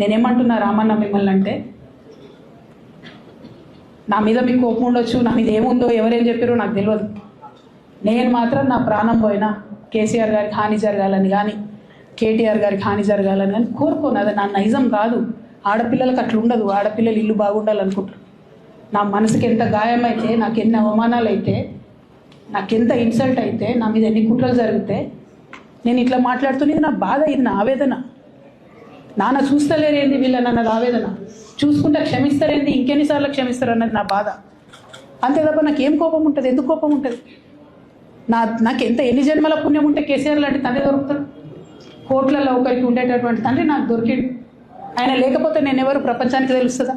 నేనేమంటున్నా రామన్న మిమ్మల్ని అంటే నా మీద మీకు కోపం ఉండొచ్చు నా మీద ఏముందో ఎవరేం చెప్పారో నాకు తెలియదు నేను మాత్రం నా ప్రాణం పోయినా కేసీఆర్ గారికి హాని జరగాలని కానీ కేటీఆర్ గారికి హాని జరగాలని కానీ కోరుకోను. అది నా నైజం కాదు. ఆడపిల్లలకు అట్లా ఉండదు. ఆడపిల్లలు ఇల్లు బాగుండాలనుకుంటారు నా మనసుకి ఎంత గాయమైతే నాకు ఎన్ని అవమానాలు అయితే నాకెంత ఇన్సల్ట్ అయితే నా మీద ఎన్ని కుట్రలు జరిగితే నేను ఇట్లా మాట్లాడుతున్నది నా బాధ ఇది నా ఆవేదన నాన్న చూస్తలేరేంది వీళ్ళని అన్నది ఆవేదన? చూసుకుంటే క్షమిస్తారేంది ఇంకెన్నిసార్లు క్షమిస్తారు అన్నది నా బాధ. అంతే తప్ప నాకు ఏం కోపం ఉంటుంది? ఎందుకు కోపం ఉంటుంది? నా నాకు ఎంత ఎన్ని జన్మల పుణ్యం ఉంటే కేసీఆర్ లాంటి తండ్రి దొరుకుతాడు? కోట్లలో ఒకరికి ఉండేటటువంటి తండ్రి నాకు దొరికిండు. ఆయన లేకపోతే నేను ఎవరు ప్రపంచానికి తెలుస్తుందా?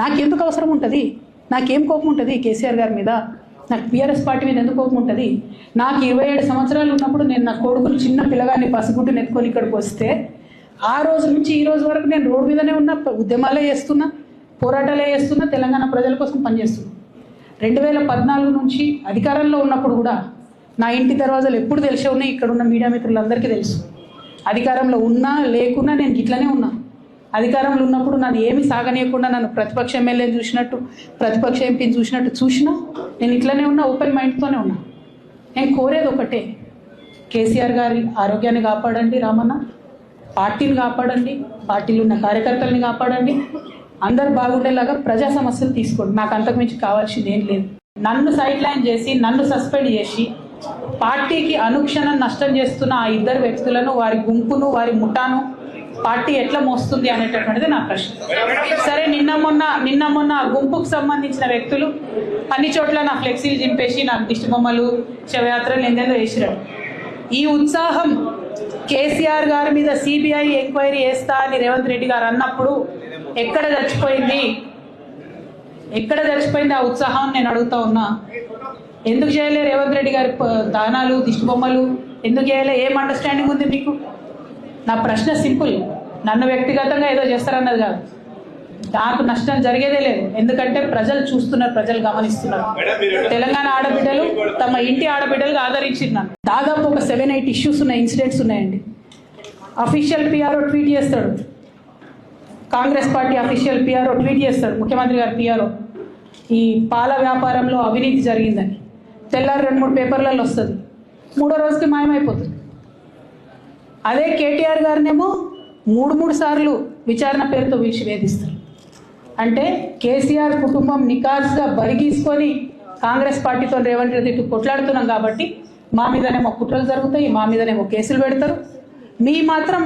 నాకెందుకు అవసరం ఉంటుంది? నాకేం కోపం ఉంటుంది? కేసీఆర్ గారి మీద నాకు పిఆర్ఎస్ పార్టీ మీద ఎందుకు కోపం ఉంటుంది? నాకు ఇరవై ఏడు సంవత్సరాలు ఉన్నప్పుడు నేను నా కొడుకుని చిన్న పిల్లగాన్ని పసిగుడ్డుని నెత్తుకొని ఇక్కడికి వస్తే ఆ రోజు నుంచి ఈ రోజు వరకు నేను రోడ్డు మీదనే ఉన్న ఉద్యమాలే చేస్తున్నా పోరాటాలే చేస్తున్నా తెలంగాణ ప్రజల కోసం పనిచేస్తున్నా. రెండు వేల పద్నాలుగు నుంచి అధికారంలో ఉన్నప్పుడు కూడా నా ఇంటి దర్వాజాలు ఎప్పుడు తెలిసే ఉన్నాయి ఇక్కడ ఉన్న మీడియా మిత్రులందరికీ తెలుసు. అధికారంలో ఉన్నా లేకున్నా నేను ఇట్లనే ఉన్నా. అధికారంలో ఉన్నప్పుడు నన్ను ఏమి సాగనీయకుండా నన్ను ప్రతిపక్ష ఎమ్మెల్యేని చూసినట్టు ప్రతిపక్ష ఎంపీని చూసినట్టు చూసినా నేను ఇట్లనే ఉన్నా ఓపెన్ మైండ్తోనే ఉన్నా. నేను కోరేది ఒకటే కేసీఆర్ గారి ఆరోగ్యాన్ని కాపాడండి రామన్న. పార్టీని కాపాడండి పార్టీలో ఉన్న కార్యకర్తల్ని కాపాడండి. అందరు బాగుండేలాగా ప్రజా సమస్యలు తీసుకోండి. నాకు అంతకుమించి కావాల్సింది ఏం లేదు. నన్ను సైడ్ లైన్ చేసి నన్ను సస్పెండ్ చేసి పార్టీకి అనుక్షణం నష్టం చేస్తున్న ఆ ఇద్దరు వ్యక్తులను వారి గుంపును వారి ముఠాను పార్టీ ఎట్లా మోస్తుంది అనేటటువంటిది నా ప్రశ్న. సరే నిన్న మొన్న నిన్న మొన్న ఆ గుంపుకు సంబంధించిన వ్యక్తులు అన్ని చోట్ల నా ఫ్లెక్సీలు చింపేసి నాకు దిష్టి బొమ్మలు శవయాత్రలు ఎందెందో వేసిరాడు ఈ ఉత్సాహం కేసీఆర్ గారి మీద సిబిఐ ఎంక్వైరీ వేస్తా అని రేవంత్ రెడ్డి గారు అన్నప్పుడు ఎక్కడ చచ్చిపోయింది? ఎక్కడ చచ్చిపోయింది ఆ ఉత్సాహం నేను అడుగుతా ఉన్నా. ఎందుకు చేయలే రేవంత్ రెడ్డి గారి దానాలు దిష్టిబొమ్మలు? ఎందుకు చేయలే? ఏం అండర్స్టాండింగ్ ఉంది మీకు? నా ప్రశ్న సింపుల్. నన్ను వ్యక్తిగతంగా ఏదో చేస్తారన్నది కాదు. నాకు నష్టం జరిగేదే లేదు. ఎందుకంటే ప్రజలు చూస్తున్నారు ప్రజలు గమనిస్తున్నారు. తెలంగాణ ఆడబిడ్డలు తమ ఇంటి ఆడబిడ్డలుగా ఆదరించింది నన్ను. దాదాపు ఒక సెవెన్ ఎయిట్ ఇష్యూస్ ఉన్నాయి ఇన్సిడెంట్స్ ఉన్నాయండి. అఫీషియల్ పిఆర్ఓ ట్వీట్ చేస్తాడు. Congress party official PRO tweet చేస్తాడు. ముఖ్యమంత్రి గారు పిఆర్ఓ ఈ పాల వ్యాపారంలో అవినీతి జరిగిందని. తెల్లారి రెండు మూడు పేపర్లలో వస్తుంది. మూడో రోజుకి మాయమైపోతుంది. అదే కేటీఆర్ గారినేమో మూడు మూడు సార్లు విచారణ పేరుతో పిలిచి వేధిస్తారు. అంటే కేసీఆర్ కుటుంబం నికాస్గా బరిగీసుకొని కాంగ్రెస్ పార్టీతో రేవంత్ రెడ్డి ఇటు కొట్లాడుతున్నాం కాబట్టి మా మీదనేమో కుట్రలు జరుగుతాయి మా మీదనేమో కేసులు పెడతారు. మీ మాత్రం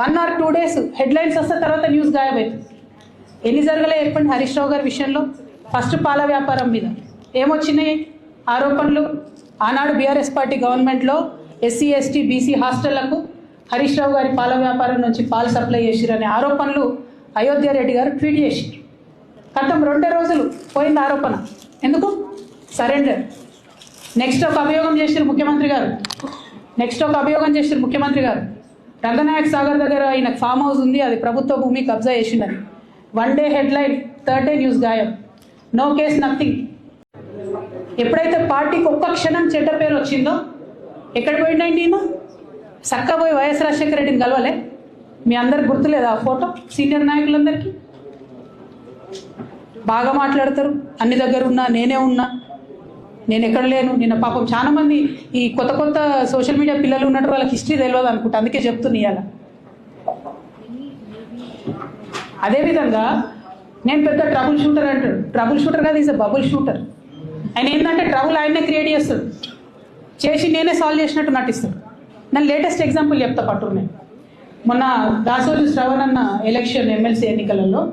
one or two days headlines వస్తే తర్వాత న్యూస్ గాయబవుతుంది ఎన్ని జరగలే చెప్పండి హరీష్ రావు గారి విషయంలో? ఫస్ట్ పాల వ్యాపారం మీద. ఏమొచ్చినాయి? ఆరోపణలు? ఆనాడు బీఆర్ఎస్ పార్టీ గవర్నమెంట్లో ఎస్సీ ఎస్టీ బీసీ హాస్టళ్ళకు హరీష్ రావు గారి పాల వ్యాపారం నుంచి పాలు సప్లై చేసిరనే ఆరోపణలు అయోధ్య రెడ్డి గారు ట్వీట్ చేసి గతం రెండే రోజులు పోయింది ఆరోపణ. ఎందుకు? సరెండర్. నెక్స్ట్ ఒక అభియోగం చేసిరు ముఖ్యమంత్రి గారు. నెక్స్ట్ ఒక అభియోగం చేసిరు ముఖ్యమంత్రి గారు. రంగనాయక్ సాగర్ దగ్గర ఆయన ఫామ్ హౌస్ ఉంది అది ప్రభుత్వ భూమి కబ్జా చేసిండని. One day headline third day news గాయం. No case nothing. ఎప్పుడైతే పార్టీకి ఒక్క క్షణం చెడ్డ పేరు వచ్చిందో ఎక్కడ పోయిందండి ఈయన? చక్కబోయి వైఎస్ రాజశేఖర రెడ్డిని కలవలే. మీ అందరికి గుర్తులేదా ఆ ఫోటో? సీనియర్ నాయకులందరికీ? బాగా మాట్లాడతారు. అన్ని దగ్గర ఉన్నా నేనే ఉన్నా. నేను ఎక్కడ లేను. నిన్న పాపం చాలా మంది ఈ కొత్త కొత్త సోషల్ మీడియా పిల్లలు ఉన్నట్టు వాళ్ళకి హిస్టరీ తెలియదు అనుకుంటా. అందుకే చెప్తున్నా ఇవాళ అదేవిధంగా నేను పెద్ద ట్రబుల్ షూటర్ అంటాడు. ట్రబుల్ షూటర్ కాదు ఈజ్ బబుల్ షూటర్ ఆయన ఏంటంటే ట్రబుల్ ఆయనే క్రియేట్ చేస్తాడు. చేసి నేనే సాల్వ్ చేసినట్టు నటిస్తాడు. నేను లేటెస్ట్ ఎగ్జాంపుల్ చెప్తా పట్టు నేను మొన్న దాసోజు శ్రవణ్ అన్న ఎలక్షన్ ఎమ్మెల్సీ ఎన్నికలలో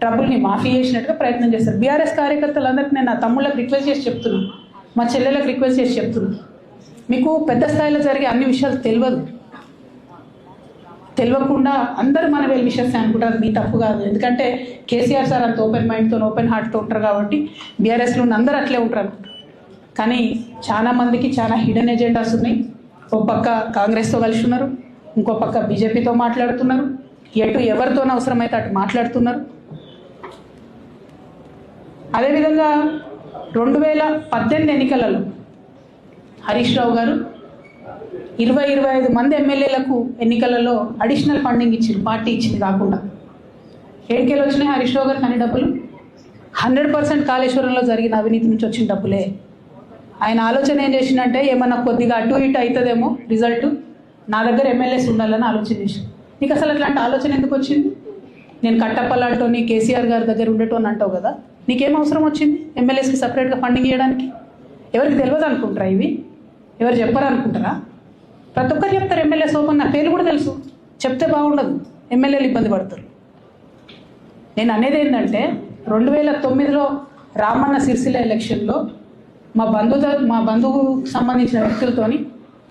ట్రబుల్ని మాఫీ చేసినట్టుగా ప్రయత్నం చేస్తారు. బీఆర్ఎస్ కార్యకర్తలందరికీ నేను నా తమ్ముళ్ళకి రిక్వెస్ట్ చేసి చెప్తున్నాను మా చెల్లెలకు రిక్వెస్ట్ చేసి చెప్తున్నాను మీకు పెద్ద స్థాయిలో జరిగే అన్ని విషయాలు తెలియదు. తెలియకుండా అందరూ మన వెల్ విషయస్ అనుకుంటారు. మీ తప్పు కాదు. ఎందుకంటే కేసీఆర్ సార్ అంత ఓపెన్ మైండ్తో ఓపెన్ హార్ట్తో ఉంటారు కాబట్టి బీఆర్ఎస్లో ఉన్న అందరూ అట్లే ఉంటారు కానీ చాలా మందికి చాలా హిడెన్ ఎజెండాస్ ఉన్నాయి. ఓ పక్క కాంగ్రెస్తో కలిసి ఉన్నారు. ఇంకో పక్క బీజేపీతో మాట్లాడుతున్నారు. ఎటు ఎవరితోనవసరమైతే అటు మాట్లాడుతున్నారు. అదేవిధంగా రెండు వేల పద్దెనిమిది ఎన్నికలలో హరీష్ రావు గారు ఇరవై ఇరవై ఐదు మంది ఎమ్మెల్యేలకు ఎన్నికలలో అడిషనల్ ఫండింగ్ ఇచ్చింది పార్టీ ఇచ్చింది కాకుండా. ఏడుకేలు వచ్చినాయి హరీష్ రావు గారికి అన్ని డబ్బులు? హండ్రెడ్ పర్సెంట్ కాళేశ్వరంలో జరిగిన అవినీతి నుంచి వచ్చిన డబ్బులే. ఆయన ఆలోచన ఏం చేసిందంటే ఏమన్నా కొద్దిగా అటు ఇటు అవుతుందేమో రిజల్ట్ నా దగ్గర ఎమ్మెల్యేస్ ఉండాలని ఆలోచన చేసి నీకు అసలు అట్లాంటి ఆలోచన ఎందుకు వచ్చింది? నేను కట్టప్పలాంటోని కేసీఆర్ గారి దగ్గర ఉండేటోని అంటావు కదా. నీకేం అవసరం వచ్చింది? ఎమ్మెల్యేస్కి సపరేట్గా ఫండింగ్ ఇవ్వడానికి ఎవరికి తెలియదు అనుకుంటారా ఇవి? ఎవరు చెప్పరు అనుకుంటారా? ప్రతి ఒక్కరు చెప్తారు ఎమ్మెల్యే ఓపెన్ నా పేరు కూడా తెలుసు. చెప్తే బాగుండదు. ఎమ్మెల్యేలు ఇబ్బంది పడతారు. నేను అనేది ఏంటంటే రెండు వేల తొమ్మిదిలో రామన్న సిరిసిల్ల ఎలక్షన్లో మా బంధువు మా బంధువుకు సంబంధించిన వ్యక్తులతోని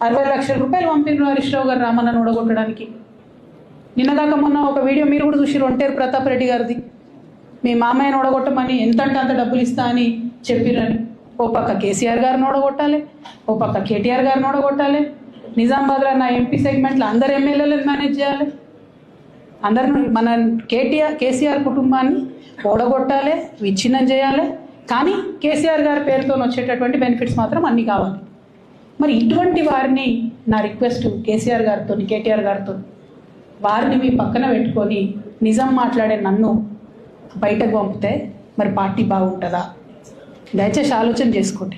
అరవై లక్షల రూపాయలు పంపిన హరీష్ రావు గారు రామన్నను ఓడగొట్టడానికి నిన్నదాకా మొన్న ఒక వీడియో మీరు కూడా చూసి ఒంటేరు ప్రతాప్ రెడ్డి గారిది. మీ మామయ్యను ఓడగొట్టమని ఎంతంటే అంత డబ్బులు ఇస్తా అని చెప్పిరని ఓ పక్క కేసీఆర్ గారిని ఓడగొట్టాలి ఓ పక్క కేటీఆర్ గారిని ఓడగొట్టాలి నిజామాబాద్లో నా ఎంపీ సెగ్మెంట్లో అందరు ఎమ్మెల్యేలను మేనేజ్ చేయాలి. అందరిని మన కేటీఆర్ కేసీఆర్ కుటుంబాన్ని ఓడగొట్టాలి విచ్ఛిన్నం చేయాలి. కానీ కేసీఆర్ గారి పేరుతో వచ్చేటటువంటి బెనిఫిట్స్ మాత్రం అన్నీ కావాలి. మరి ఇటువంటి వారిని నా రిక్వెస్ట్ కేసీఆర్ గారితో కేటీఆర్ గారితో వారిని మీ పక్కన పెట్టుకొని నిజం మాట్లాడే నన్ను బయటకు పంపితే మరి పార్టీ బాగుంటుందా? దయచేసి ఆలోచన చేసుకోండి.